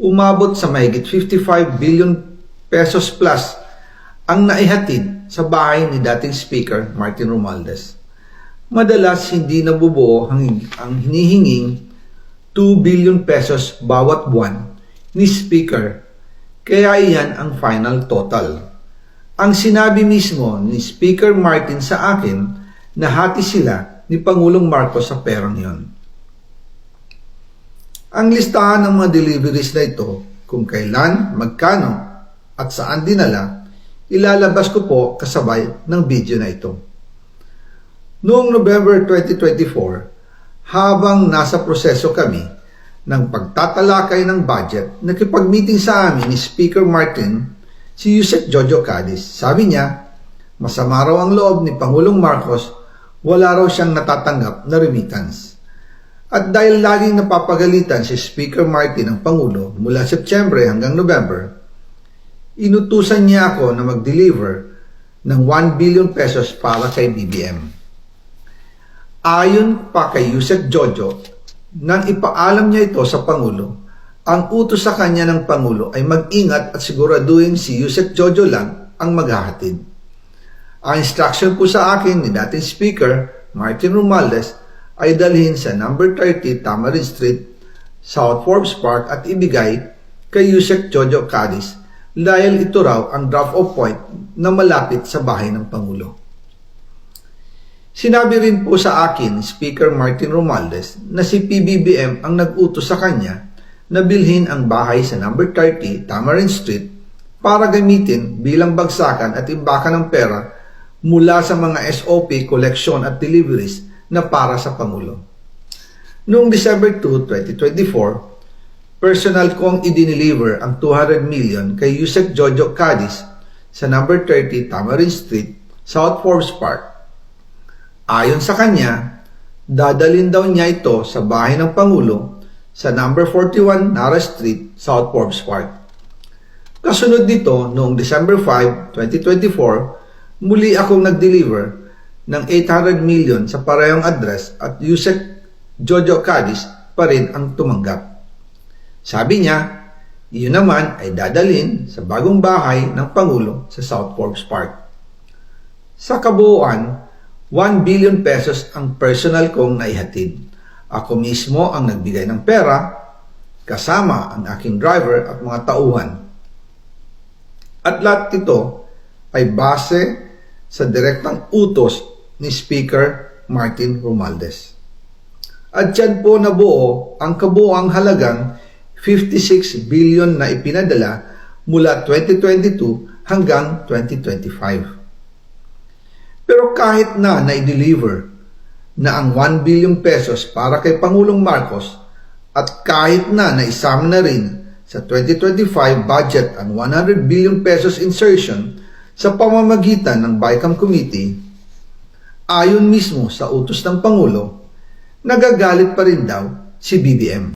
umabot sa mahigit 55 billion pesos plus ang naihatid sa bahay ni dating Speaker Martin Romualdez. Madalas hindi nabubuo ang, ang hinihinging 2 billion pesos bawat buwan ni Speaker kaya iyan ang final total. Ang sinabi mismo ni Speaker Martin sa akin na hati sila ni Pangulong Marcos sa perang yon. Ang listahan ng mga deliveries na ito, kung kailan, magkano, at saan dinala, ilalabas ko po kasabay ng video na ito. Noong November 2024, habang nasa proseso kami ng pagtatalakay ng budget, nakipag-meeting sa amin ni Speaker Martin si Yusek Jojo Cadiz. Sabi niya, masama raw ang loob ni Pangulong Marcos, wala raw siyang natatanggap na remittance. At dahil laging napapagalitan si Speaker Martin ang Pangulo mula September hanggang November, inutusan niya ako na mag-deliver ng 1 billion pesos para kay BBM. Ayon pa kay Yusek Jojo, nang ipaalam niya ito sa Pangulo, ang utos sa kanya ng Pangulo ay mag-ingat at siguraduhin si Yusek Jojo lang ang maghahatid. Ang instruction po sa akin ni dating Speaker Martin Romualdez ay dalhin sa number 30 Tamarin Street, South Forbes Park at ibigay kay Yusek Jojo Cadiz dahil ito raw ang drop-off point na malapit sa bahay ng Pangulo. Sinabi rin po sa akin Speaker Martin Romualdez na si PBBM ang nag-utos sa kanya na bilhin ang bahay sa number 30 Tamarin Street para gamitin bilang bagsakan at imbakan ng pera mula sa mga SOP, collection at deliveries na para sa Pangulo. Noong December 2, 2024, personal kong idineliver ang 200 million kay Yusek Jojo Cadiz sa number 30 Tamarin Street, South Forbes Park. Ayon sa kanya, dadalin daw niya ito sa bahay ng Pangulo sa number 41 Nara Street, South Forbes Park. Kasunod nito, noong December 5, 2024, muli akong nag-deliver ng 800 million sa parehong address at Yusek Jojo Cadiz pa rin ang tumanggap. Sabi niya, iyon naman ay dadalhin sa bagong bahay ng Pangulo sa South Forbes Park. Sa kabuuan, 1 billion pesos ang personal kong naihatid. Ako mismo ang nagbigay ng pera, kasama ang aking driver at mga tauhan. At lahat ito ay base sa direktang utos ni Speaker Martin Romualdez. At dyan po nabuo ang kabuang halagang 56 billion na ipinadala mula 2022 hanggang 2025. Pero kahit na na-deliver na ang 1 billion pesos para kay Pangulong Marcos at kahit na naisama na rin sa 2025 budget ang 100 billion pesos insertion sa pamamagitan ng BICAM Committee, ayon mismo sa utos ng Pangulo, nagagalit pa rin daw si BBM.